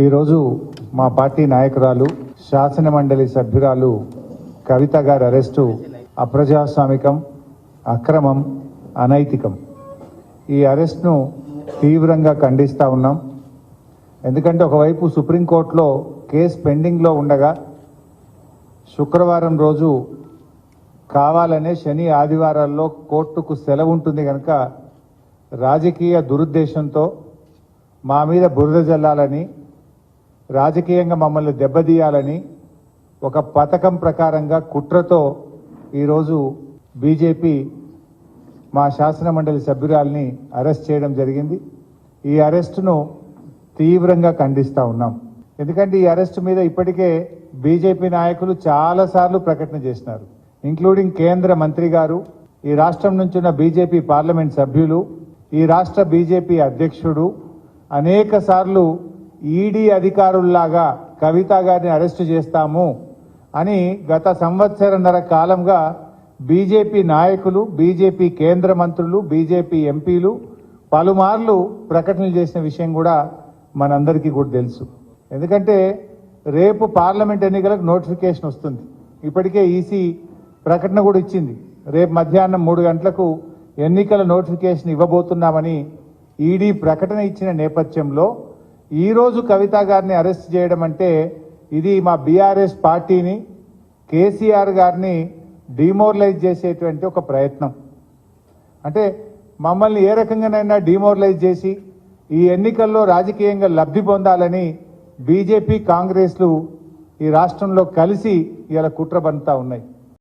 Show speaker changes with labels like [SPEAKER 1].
[SPEAKER 1] ఈరోజు మా పార్టీ నాయకురాలు శాసన మండలి సభ్యురాలు కవిత గారి అరెస్టు అప్రజాస్వామికం అక్రమం అనైతికం. ఈ అరెస్ట్ను తీవ్రంగా ఖండిస్తూ ఉన్నాం. ఎందుకంటే ఒకవైపు సుప్రీంకోర్టులో కేసు పెండింగ్లో ఉండగా శుక్రవారం రోజు కావాలనే శని ఆదివారాల్లో కోర్టుకు సెలవు ఉంటుంది కనుక రాజకీయ దురుద్దేశంతో మా మీద బురద జల్లాలని రాజకీయంగా మమ్మల్ని దెబ్బతీయాలని ఒక పథకం ప్రకారంగా కుట్రతో ఈరోజు బీజేపీ మా శాసనమండలి సభ్యురాల్ని అరెస్ట్ చేయడం జరిగింది. ఈ అరెస్టును తీవ్రంగా ఖండిస్తూ ఉన్నాం. ఎందుకంటే ఈ అరెస్ట్ మీద ఇప్పటికే బీజేపీ నాయకులు చాలాసార్లు ప్రకటన చేసినారు. ఇంక్లూడింగ్ కేంద్ర మంత్రి గారు ఈ రాష్ట్రం నుంచి ఉన్న బీజేపీ పార్లమెంట్ సభ్యులు ఈ రాష్ట్ర బీజేపీ అధ్యక్షుడు అనేక సార్లు ఈడీ అధికారుల్లాగా కవిత గారిని అరెస్టు చేస్తాము అని గత సంవత్సరన్నర కాలంగా బీజేపీ నాయకులు బీజేపీ కేంద్ర మంత్రులు బీజేపీ ఎంపీలు పలుమార్లు ప్రకటనలు చేసిన విషయం కూడా మనందరికీ కూడా తెలుసు. ఎందుకంటే రేపు పార్లమెంట్ ఎన్నికలకు నోటిఫికేషన్ వస్తుంది. ఇప్పటికే ఈసీ ప్రకటన కూడా ఇచ్చింది. రేపు మధ్యాహ్నం మూడు గంటలకు ఎన్నికల నోటిఫికేషన్ ఇవ్వబోతున్నామని ఈడీ ప్రకటన ఇచ్చిన నేపథ్యంలో ఈరోజు కవిత గారిని అరెస్ట్ చేయడం అంటే ఇది మా బీఆర్ఎస్ పార్టీని కేసీఆర్ గారిని డిమోరలైజ్ చేసేటువంటి ఒక ప్రయత్నం. అంటే మమ్మల్ని ఏ రకంగానైనా డిమోరలైజ్ చేసి ఈ ఎన్నికల్లో రాజకీయంగా లబ్ధి పొందాలని బీజేపీ కాంగ్రెస్లు ఈ రాష్ట్రంలో కలిసి ఇలా కుట్ర బంతా ఉన్నాయి.